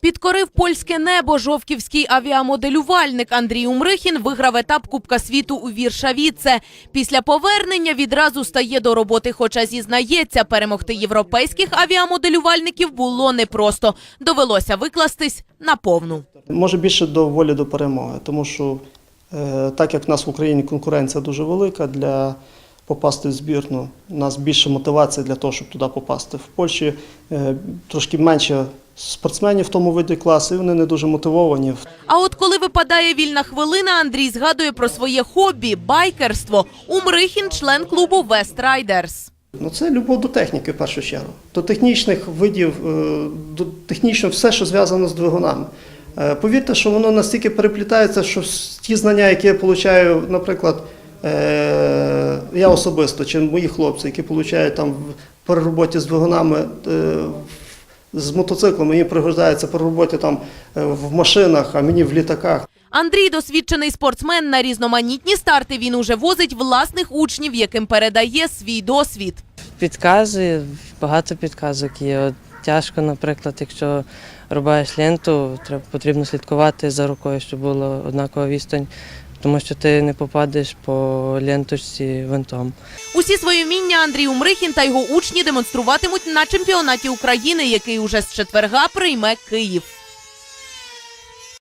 Підкорив польське небо жовківський авіамоделювальник Андрій Умрихін виграв етап Кубка світу у Віршавіце. Після повернення відразу стає до роботи, хоча зізнається, перемогти європейських авіамоделювальників було непросто. Довелося викластись на повну. Може більше до волі до перемоги, тому що е, так як в нас в Україні конкуренція дуже велика для попасти в збірну, у нас більше мотивації для того, щоб туди попасти. В Польщі е, трошки менше спортсменів в тому виді класу, і вони не дуже мотивовані. А от коли випадає вільна хвилина, Андрій згадує про своє хобі байкерство. Умрихін член клубу West Riders. Ну, це любов до техніки в першу чергу, до технічних видів, е, до технічно все, що зв'язано з двигунами. Е, Повірте, що воно настільки переплітається, що ті знання, які я отримую, наприклад, е, я особисто, чи мої хлопці, які отримують там при роботі з двигунами. З мотоциклами їм пригождається при роботі там е, в машинах, а мені в літаках. Андрій досвідчений спортсмен на різноманітні старти. Він уже возить власних учнів, яким передає свій досвід. Підкази, багато підказок є. От тяжко, наприклад, якщо рубаєш ленту, треба потрібно слідкувати за рукою, щоб була однакова відстань, тому що ти не попадеш по ленточці винтом. Усі свої вміння Андрій Умрихін та його учні демонструватимуть на чемпіонаті України, який уже з четверга прийме Київ.